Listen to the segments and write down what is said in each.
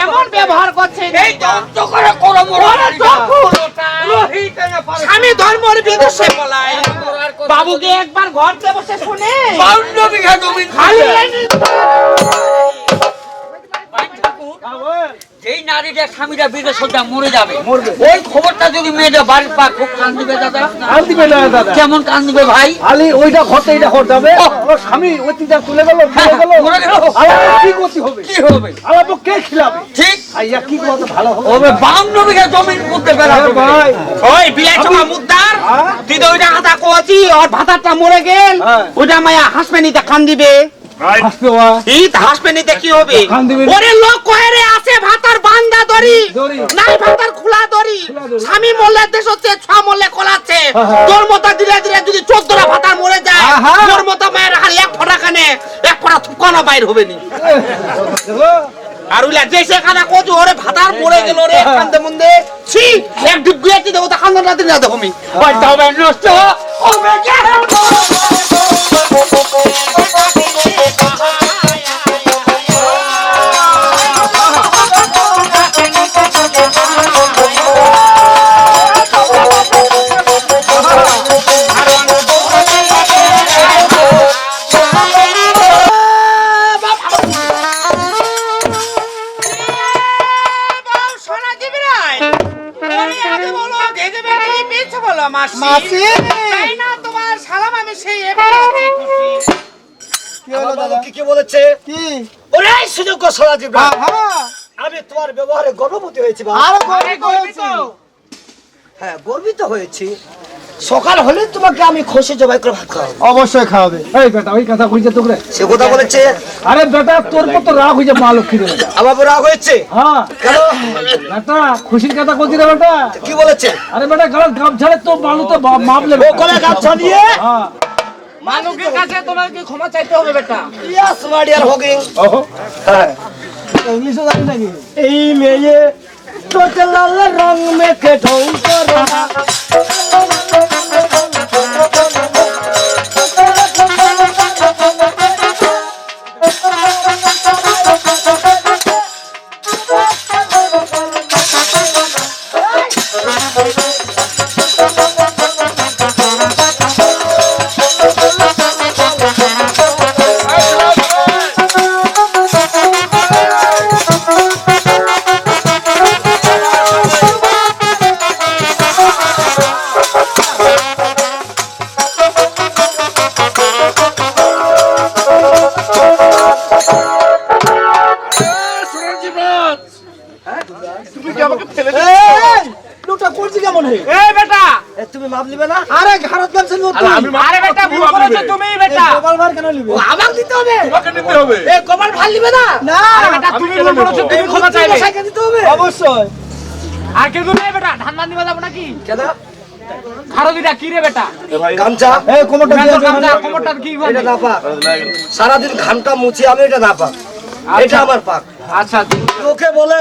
রোহিত ব্যবহার করছে? স্বামী ধর্মর বিদেশে পলায় বাবুকে একবার ঘরতে বসে শুনে। বাউন্ন বিঘা জমি খালি স্বামীরা বিদেশ সোজা মরে যাবে। ওই খবরটা যদি মেয়েটা বাড়ির পা খুব কান দাদা। আর দিবে না দাদা। কেমন কান ভাই? খালি ওইটা ঘরতে এইটা ঘর যাবে। ওর স্বামী অতীটা তুলে গেল হ্যাঁ, তুলে গেল। মরে গেল। কি করতে হবে? কি হবে? আলাদা কে খিলাবে? ঠিক। আইয়া কি করতে ভালো হবে। হবে বাউন্ন বিঘা জমির মধ্যে বেড়াবে ভাই। ওই বিলাই চমা মুদ্দার হ্যাঁ? তুই তো ওইটা কথা কোয়াছি ওর ভাতারটা মরে গেল। হ্যাঁ। ওইটা মায়া হাসপেনিতে কান দিবে। হাসতে হওয়া এই কি হবে। ওরে লোক কহেরে আছে? ভাতার বান্দা দড়ি। নাই ভাতার খোলা দড়ি। স্বামী মরলে দেশ হচ্ছে ছ মরলে কলাচ্ছে হ্যাঁ, হ্যাঁ। তোর মতো ধীরে ধীরে যদি চোদ্দটা ভাতার মরে যায় তোর মতো মায়ের হার এক ফোঁটা কানে এক ফোঁটা থুকানো বাইর হবে নি আর উইলা যে সে কচু ওরে ভাতার মরে গেল রে কান্দে মুন্দে। ছি এক ডিপ গুয়াতি দেবো তা কান্দন রাতে না দেখো আমি। ওই তবে নষ্ট হবে কেন? হ্যাঁ হ্যাঁ আমি তোমার ব্যবহারে গর্ববতী হয়েছি বাবা। আরও আরে গরিব গর্বিত। হয়েছি। হ্যাঁ গর্বিত হয়েছি। সকাল হলে তোমাকে আমি খসে জবাই করে ভাত খাওয়াবো। অবশ্যই খাওয়াবে। এই বেটা ওই কথা কইছে তোকে? সে কথা বলেছে। আরে বেটা তোর মতো রাগ হইছে মা লক্ষ্মী রে আমার রাগ হয়েছে? হ্যাঁ। কেন? বেটা খুশির কথা কইছি রে বেটা। কি বলেছে? আরে বেটা গলার গাম ছাড়ে তো মালু তো মাপলে ও কলে হ্যাঁ। মানুষের কাছে তোমাকে ক্ষমা চাইতে হবে বেটা। ইয়াস মাই ডিয়ার হগিং ওহো হ্যাঁ। ইংলিশও জানি নাকি? এই মেয়ে লাল রং মেখে ঢং করো কেন নিবে আমাকে দিতে হবে এ কমাল ভালো নিবে না না তুমি ভুল করেছ তুমি ক্ষমা চাইবে সাইকেল দিতে হবে অবশ্যই আর কেউ নেই বেটা ধান মান দিবা যাব নাকি কেন খারো কি রে বেটা গামছা এই কোমরটা গামছা কোমরটার কি এটা না পাক সারাদিন ঘামটা মুছি আমি এটা না পাক এটা আমার পাক আচ্ছা লোকে বলে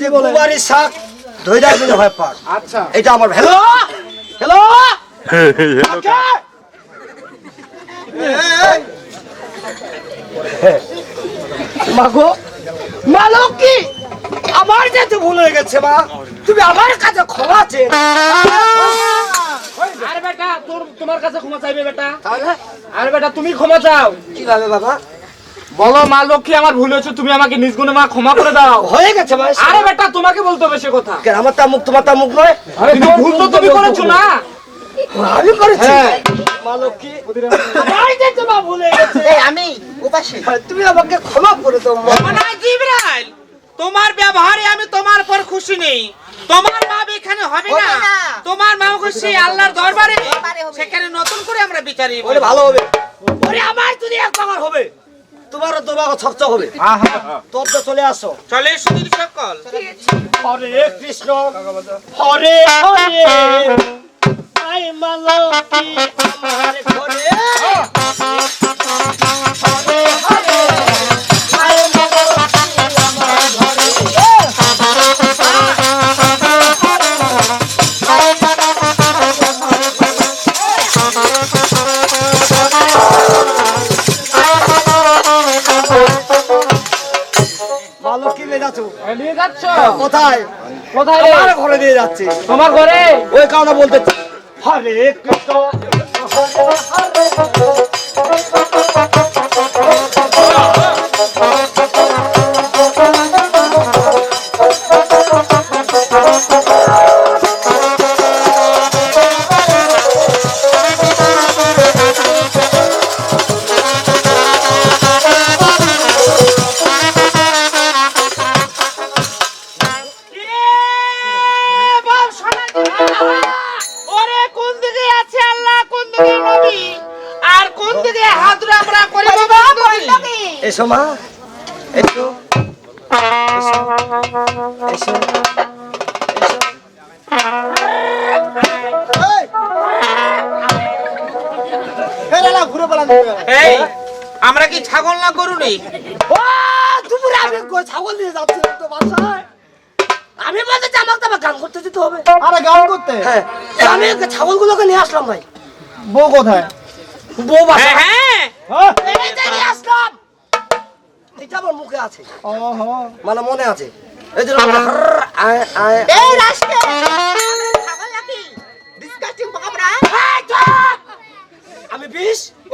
যে শাক ধরে হয় পার আচ্ছা এটা আমার হ্যালো হ্যালো মাগো আমার যেতে ভুল হয়ে গেছে মা তুমি আমার কাছে ক্ষমা চেয়ে আরে বেটা তোর তোমার কাছে ক্ষমা চাইবে বেটা। তাহলে? আরে বেটা তুমি ক্ষমা চাও। কীভাবে বাবা? বলো মা লক্ষ্মী আমার ভুল হয়েছে তুমি আমাকে নিজ গুণে মা ক্ষমা করে দাও। হয়ে গেছে মা আরে বেটা তোমাকে বলতে হবে সে কথা। আমার তামুক তোমার তামুক নয়। কিন্তু ভুল তো তুমি করেছ না। আমি করেছি। হ্যাঁ। মা লক্ষ্মী মা ভুলে গেছে। আমি উপাসী তুমি আমাকে ক্ষমা করে দাও জিবরাইল। তোমার ব্যবহারে আমি তোমার পর খুশি নেই। তোমার মা এখানে হবে না। তোমার মা খুশি আল্লাহর দরবারে। সেখানে নতুন করে আমরা বিচারি। ভালো হবে। ওরে আমার যদি এক হবে। তোমারও দু বাগার ছকচক হবে। তোর তো চলে আসো। চলে সুদীর সকল। হরে কৃষ্ণ। হরে হরে। আই মালতী আমার ঘরে। হরে হরে আই মালতী আমার ঘরে ভালো কি নিয়ে যাচ্ছ? নিয়ে যাচ্ছ? কোথায়? কোথায়? আমার ঘরে দিয়ে যাচ্ছে। তোমার ঘরে? ওই কারণে বলতে হরে কৃষ্ণ ওরে এসো মা এসো। এসো এই। আমরা কি ছাগল না দুপুরে আমি ছাগল নিয়ে যাচ্ছি তো বাসায়? আমি বলতে জামাক তামা গান করতে যেতে হবে। আরে গান করতে? হ্যাঁ। আমি ছাগলগুলোকে নিয়ে আসলাম ভাই। বউ কোথায়? বউ বাসা। হ্যাঁ। হ্যাঁ। এই যে নিয়ে আসলাম। এটা আমার মুখে আছে। ওহো। মানে মনে আছে। এই আয়, এই নাকি? ডিসকাস্টিং বাবরা! আমি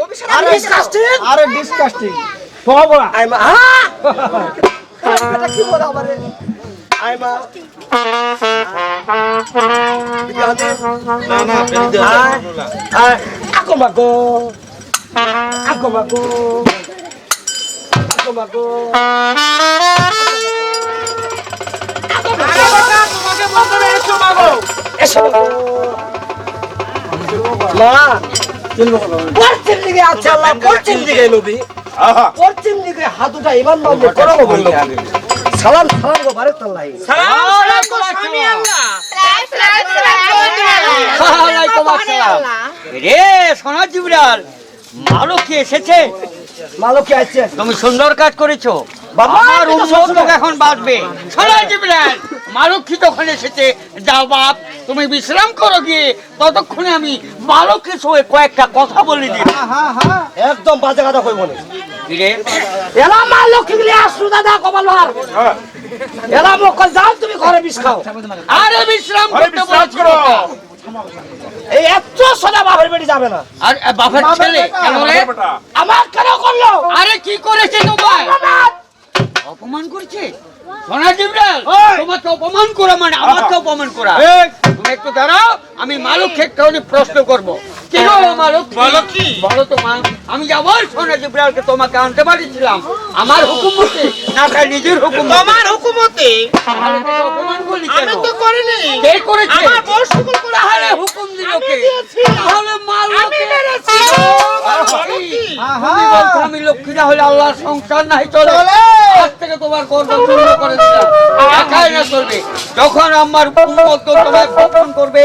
অভিষেক আর ডিসকাস্টিং আরে ডিসকাস্টিং বাবা আই মা হ্যাঁ এটা কি বলে আমারে আই মা। না না আয় আকো মাগো আকো মাগো আকো মাগো তোমাকে বলতে পেরেছ মাগো এসো মা পশ্চিম দিকে আছে আল্লাহ পশ্চিম দিকে নবী পশ্চিম দিকে হাতুটা এবার নম্বর করাবো বলল সালাম সালাম গো বারে তাল্লাই সালাম সালাম তো স্বামী আল্লাহ। ওয়ালাইকুম আসসালাম। রে সোনা জিবরাল মালকী এসেছে। মালকি আছে তুমি সুন্দর কাজ করেছ। আমার। এখন বাঁচবে সোনা জিবরাল মালকী তখন এসেছে। যাও বাপ তুমি বিশ্রাম করো গিয়ে। ততক্ষণে আমি মালকীর সঙ্গে কয়েকটা কথা বলে দিই। হ্যাঁ হ্যাঁ একদম বাজে কথা কইব না রে এলা মা লক্ষ্মী গিয়ে আসু দাদা কপাল ভার। এলা মকল যাও তুমি ঘরে বিষ খাও। আরে বিশ্রাম করতে বলেছি এই এত সোনা বাপের বেটি যাবে না। আর বাপের ছেলে? আমার কেন করল? আরে কি করেছে তোমার? অপমান! করছে? সোনা জিবরাল তোমাকে অপমান করা মানে আমাকে অপমান করা। তুমি একটু দাঁড়াও আমি মালুক ক্ষেত্রে প্রশ্ন করব। কি গো মালুক বলো কি? বলো তো আমি যাবার সোনা জিবরালকে তোমাকে আনতে পারিছিলাম। আমার না নিজের হুকুম তোমার হুকুমতে আমি তো করিনি। কে করেছে? আমার বউ শুকুর করা তাহলে হলে হুকুম দিল কে? তাহলে মালুক আমি মেরেছি। আমি লক্ষ্মী না হলে আল্লাহর সংসার নাই চলে। আজ থেকে তোমার কর্ম পূর্ণ করে দিলাম। একাই না চলবে। যখন আমার তোমায় করবে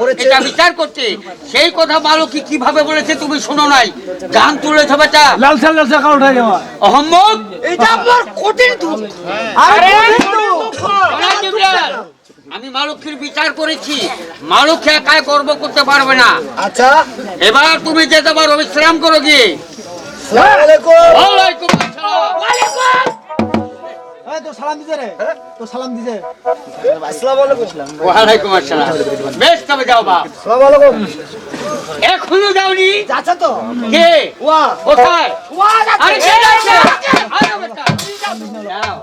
করেছে। এটা বিচার করছে। সেই কথা মালক্ষী কীভাবে বলেছে তুমি শোনো নাই। গান তুলেছো বেটা। লাল সাল লাল যাওয়া অহম্মদ? এটা আপনার কঠিন দুঃখ। আরে আমি মালক্ষীর বিচার করেছি। মালক্ষী একাই গর্ব করতে পারবে না। আচ্ছা। এবার তুমি যেতে পারো বিশ্রাম করো গিয়ে। সালাম আলাইকুম। ওয়ালাইকুম আসসালাম। তো সালাম দিছে রে। তো সালাম দিছে। আসসালামু আলাইকুম। ওয়ালাইকুম আসসালাম। বেশ তবে যাও বাপ। আসসালামু আলাইকুম। এখনও যাওনি? যাচ্ছে তো। কে? ওয়া। কোথায়? ওয়া আরে কে যাচ্ছে। আরে বেটা যাও।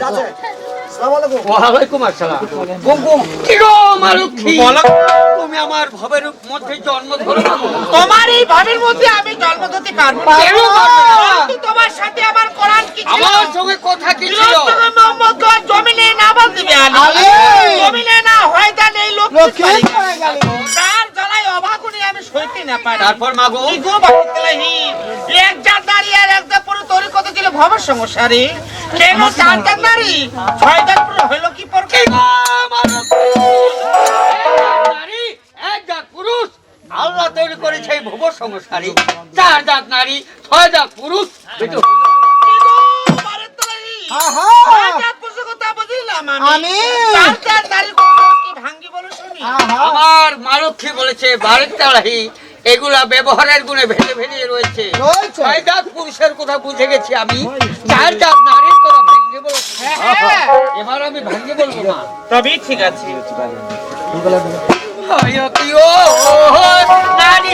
যাচ্ছে। আসসালামু আলাইকুম ওয়ালাইকুম আসসালাম। কুম কুম কি গো মালক্ষী তুমি আমার ভবের মধ্যে জন্ম ধরেছো তোমার এই ভাবের মধ্যে আমি জন্ম দিতে পারব কেন পারবে তোমার সাথে আমার কোরআন কি ছিল? আমার সঙ্গে কথা কি ছিল? তুমি মোহাম্মদ তো আর জমিনে না বাদ দিবে আলী। আলী! জমিনে না হয় তা নেই লোক লক্ষ্মী তার জ্বালায় অবাকুনি আমি সইতে না পারি। তারপর মাগো কি গো বাকিতলাহি এক জাত নারী আর এক জাত পুরো তরি কত ছিল? ভবের সংসারে কেন চার জাত নারী? ছয় কি পর এক জাত পুরুষ। আল্লাহ তৈরি করেছে এই ভুব সংসারী। চার জাত নারী ছয় জাত পুরুষ। আমি! আমার মালক্ষী বলেছে বাড়ির তাড়াহি এগুলা ব্যবহারের গুণে ভেঙে ভেঙে রয়েছে। ছয় জাত পুরুষের কথা বুঝে গেছি আমি। চার জাত নারীর কথা এবার আমি ভেঙে বলব না তবেই ঠিক আছে। হয় কি ও নারী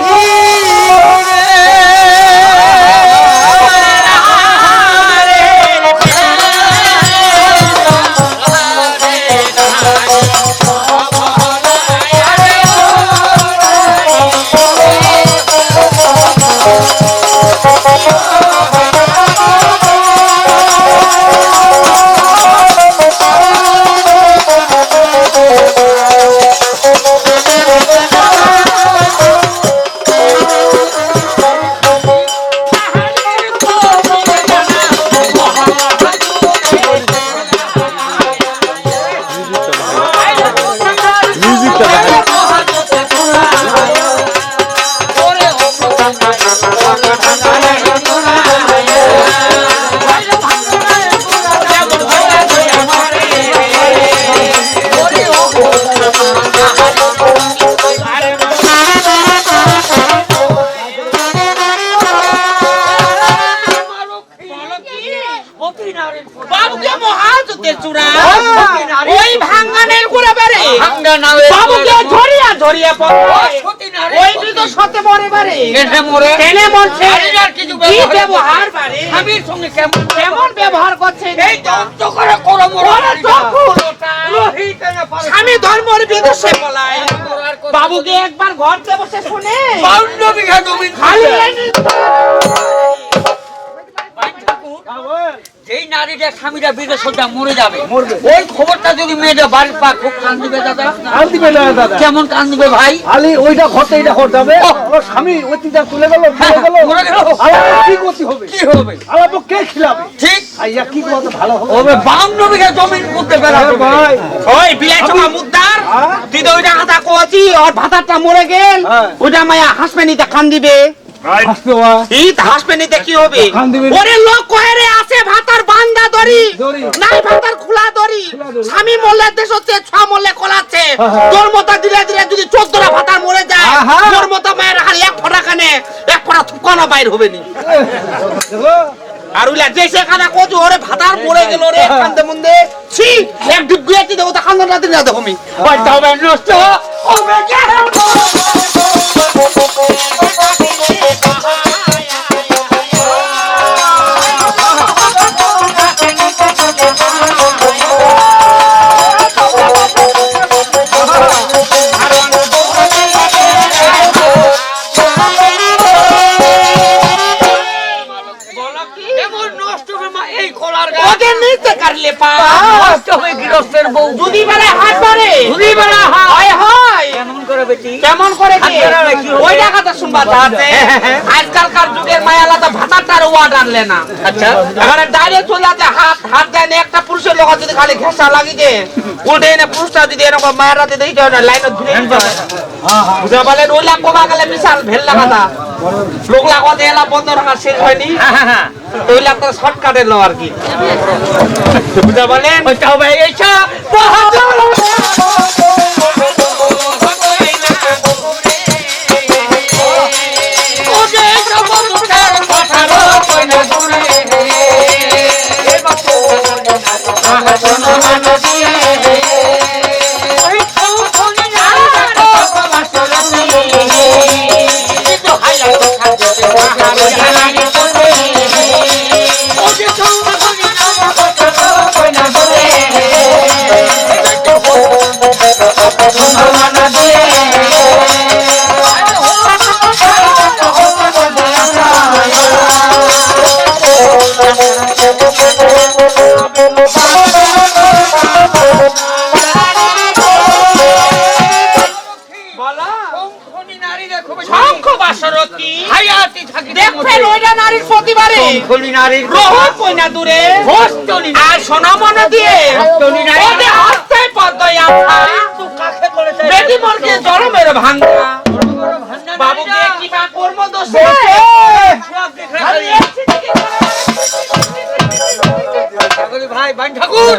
ওই তো সতে মরে বারে মরে? মরছে? কি ব্যবহার বারে স্বামীর সঙ্গে কেমন কেমন ব্যবহার করছে? এই দন্ত করে করো মরো ওরে তখন রোহিত এনে পারে। স্বামী ধর্মর বিদেশে পলায়। বাবুকে একবার ঘরতে বসে শুনে। বাউন্ন বিঘা জমি খালি যেই নারীটা স্বামীটা বিদেশ মরে যাবে। ওই খবরটা যদি মেয়েটা বাড়ির পা খুব দাদা? আর দিবে না দাদা। কেমন ভাই? ওইটা ঘর যাবে। ওর স্বামী ওই তিনটা তুলে গেল মরে গেল। মরে গেল। কি করতে হবে? কি হবে? আলাদা কে খিলাবে? ঠিক। আইয়া কি করতে ভালো হবে বিঘা জমির মধ্যে বেড়া ভাই। ওই বিলাই চমা মুদ্দার হ্যাঁ? ওইটা কথা কছি ওর ভাতারটা মরে গেল। হ্যাঁ। ওইটা মায়া হাসবেনিতে খান দিবে। কি হবে? ওরে লোক কয়রে আছে ভাতার বান্দা দড়ি। নাই ভাতার খোলা দড়ি। স্বামী মরলে দেশ হচ্ছে ছ মরলে কলাচ্ছে হ্যাঁ, হ্যাঁ। তোর মতো দিলে দিলে যদি চোদ্দটা ভাতার মরে যায়। তোর মতো মায়ের খালি এক ফোঁটা কানে এক ফোঁটা থুকানো বাইর হবে নি। আর ওইলা যে সেখানে কত ওরে ভাতার মরে গেল রে কান্দে মন্দে। ছি এক ডিপ গুয়াতি দেবো তা কান্দন রাতে না দেখো আমি নষ্ট। হবে কেন? নষ্ট হবে গৃহস্থের বউ দুদি বেলা হাত ধরে। দুদি বেলা। হয় হয়। কেমন করে বেটি? কেমন করে কি? ওই জায়গাটা শুনবা আছে আজকালকার যুগের মায়ালা তো ভাতারটার ওয়ার্ড আনলে না। আচ্ছা। এখানে ডাইরেক্ট চলে যাচ্ছে হাত হাত দেয় একটা পুরুষের লোক যদি খালি ঘেঁষা লাগি দে উল্টে এনে পুরুষটা যদি এরকম মায়েরা দিতে দিতে হয় না লাইনে ধুয়ে দিতে হয়। বুঝতে পারলেন? ওই কমা গেলে বিশাল ভেল লাগাতা লোক লাগাতে এলা বন্ধ রাখা শেষ হয়নি। ওই লাখ তো শর্টকাটে লো আর কি। পারলেন ওইটা খনি নারীর কইনা দূরে। হস্তনি আর সোনা মনে দিয়ে। হস্তনি নারী। ওদের হস্তায় পদ্ময় আঠা কাকে বলেছে বেটি মরকে জলমের ভাঙ্গা। বাবুকে কিবা কর্ম দোষে? ভাই ভাই ঠাকুর!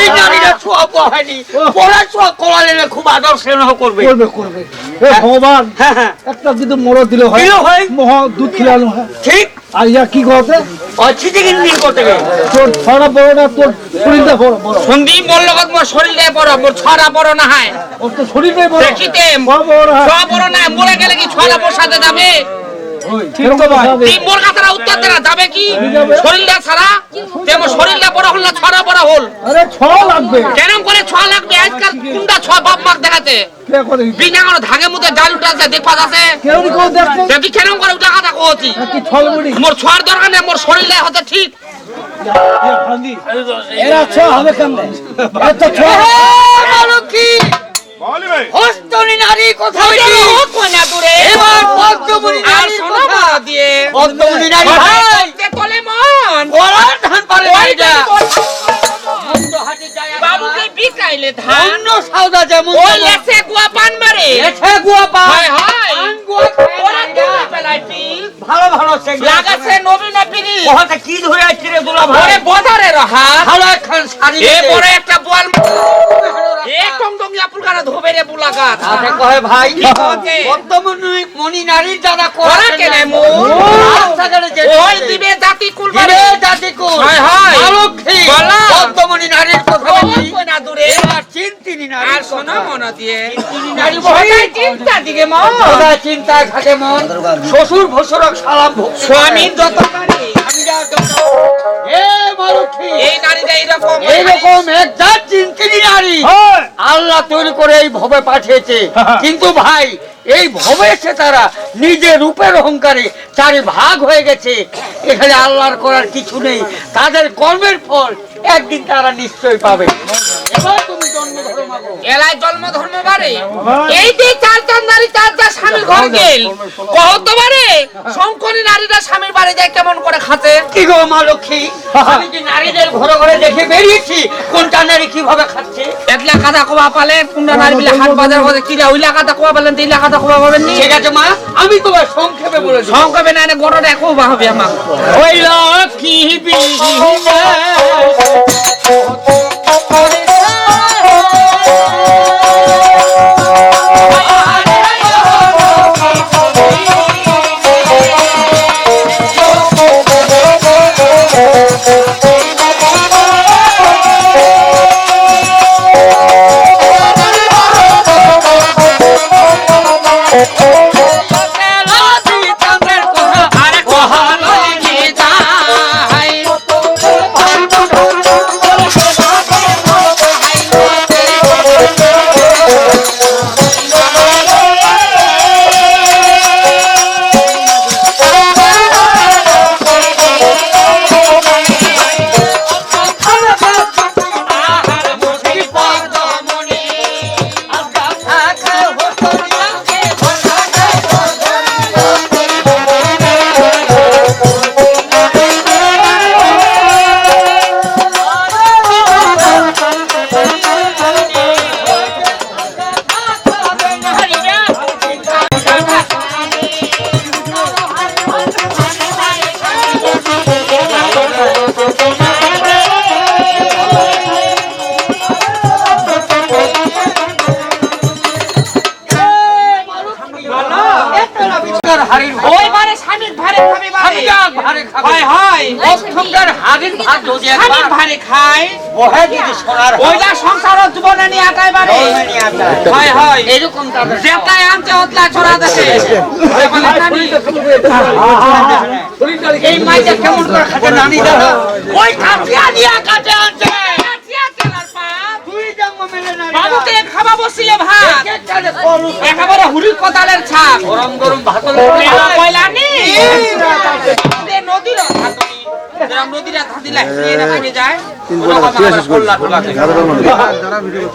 এই নারীরা ছোঁয়া পোয়া হয়নি। পড়া ছোঁয়া করালে খুব আদর স্নেহ করবে। করবে করবে। ভগবান হ্যাঁ হ্যাঁ। একটা কিন্তু মরদ দিলে হয় দিলে হয়। মহা দুধ খিলানো হয়। ঠিক। আর ইয়া কি করতে অছিতে কিনদিন করতে গেলে তোর ছড়া বড় না তোর শরীরটা বড় বড়। সন্ধি মোর মোর শরীরে বড় মোর ছড়া বড় না হয় ওর তো শরীরটাই বড়। দেখিতে বড় বড় ছ বড় না মরে গেলে কি ছড়া মোর যাবে কি? শরীরটা ছাড়া তেমন শরীরটা বড় হল না ছড়া বড় হল? আরে ছ লাগবে। কেন করে ছ লাগবে? আজকাল কোনটা ছ বাপ মার দেখাতে। কে করে বিনা কোনো ধাগে মুতে ডাল উঠাছে দেখবা আছে কেউ নি দেখছে? দেখি কেন করে উঠা কথা কহছি কি ছল মোর ছোয়ার দরকার নেই মোর শরীরটা হতে ঠিক। এরা ছ হবে কেমনে? এত ছ লক্ষ্মী হস্তনি নারী কথা বলি কোনা দূরে এবার পদ্মমণি আর নারীর শোনো দিয়ে। পদ্মমণি নারী ভাই। করতে তোলে মন গলার ধান পারে বাবুকে বিকাইলে ধান। অন্য সাউদা যেমন ও লেছে গুয়া পান মারে। লেছে গুয়া পান। হায় হায়। পান গুয়া খায় ওরা নারীরা। ভালো ভালো সে লাগাছে নবীন পিরি ওহাতে কি ধরে আসছে রে দুলা ভাই? ওরে বজারে রহা ভালো একখান শাড়ি এ। বড় একটা বোয়াল এ পুলকারা ধোবে রে বুলাগাত কহে ভাই? পদ্মমণি মণি নারীর দাদা করা কেনে মো ওই দিবে জাতি কুলবারে দিবে জাতি কুল। হায় হায়। পদ্মমণি নারীর কথা বলি কইনা দূরে? এবার চিন্তিনি নারী আর শোনো মনে দিয়ে। নারী সবাই চিন্তা দিকে মন। সদা চিন্তায় থাকে মন। শ্বশুর ভসরক সালাম ভোগ। স্বামীর যত এই এইরকম চিন্তিনি নারী আল্লাহ তৈরি করে এই ভবে পাঠিয়েছে। কিন্তু ভাই এই ভবে এসে তারা নিজের রূপের অহংকারে চারি ভাগ হয়ে গেছে। এখানে আল্লাহর করার কিছু নেই। তাদের কর্মের ফল একদিন তারা নিশ্চয়ই পাবে। এবার তুমি জন্ম ধরো মাগো। জন্ম ধর্ম বারে? এই যে চার চান্দারি চার চার স্বামীর ঘর গেল। কত বারে শঙ্করী নারীরা স্বামীর বাড়ি যায় কেমন করে খাতে? কি গো মা লক্ষ্মী? আমি নারীদের ঘরে ঘরে দেখে বেরিয়েছি কোনটা নারী কীভাবে খাচ্ছে? একলা কাদা কোয়া পালে পুন্ডা নারী বিলে হাট বাজার করে কিরা ওইলা কাদা কোয়া পালেন তিলা পাবেন নি ঠিক আছে মা আমি তোমার সংক্ষেপে বলে দিই। সংকবে না গোটা দেখো কোয়া হবে আমার ওই লক্ষ্মী বিহীনে ওইটা সংসার জীবনে নিয়ে আটাই বারে হয় হয়। এরকম যেটাই আনতে হতলা ছড়া দেশে। এই মাইটা কেমন করে খাতে নানি দাদা? ওই কাঠিয়া দিয়া কাটে আনছে। দুই জন্ম মেলে নারী বাবুকে খাবা বসিলে ভাত। একেবারে হুড়ি কোদালের ছাপ। গরম গরম ভাত কয়লা নি? নদীর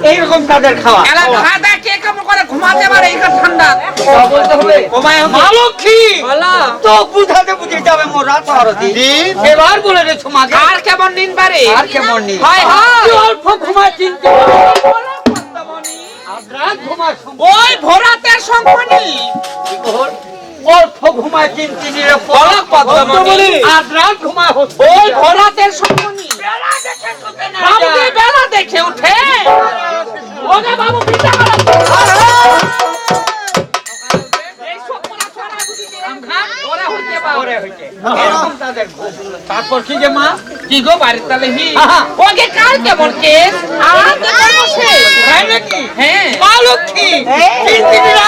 এইরকম তাদের খাওয়া? খাদা কে কেমন করে ঘুমাতে পারে এই ঠান্ডা। তো বুঝাতে বুঝে যাবে মোর রাত এবার বলে রেছো মাকে আর কেমন নিন পারে? আর কেমন নেই হয় হয়। অল্প ঘুমায় চিনতে ওই ভোরাতের সংকনি অল্প ঘুমায় চিনতে নিলে বলক পদ্মমণি। আজ রাত ঘুমায় হচ্ছে। ওই ভোরাতের বাবুকে বেলা দেখে উঠে ওকে বাবু পিতা করে পরে হইছে এরকম তাদের তারপর কি যে মা? কি গো বাড়ির তালে হি? ওকে কাল কেমন কেস? আর বসে তাই নাকি? হ্যাঁ। মা লক্ষ্মী। চিন্তিরা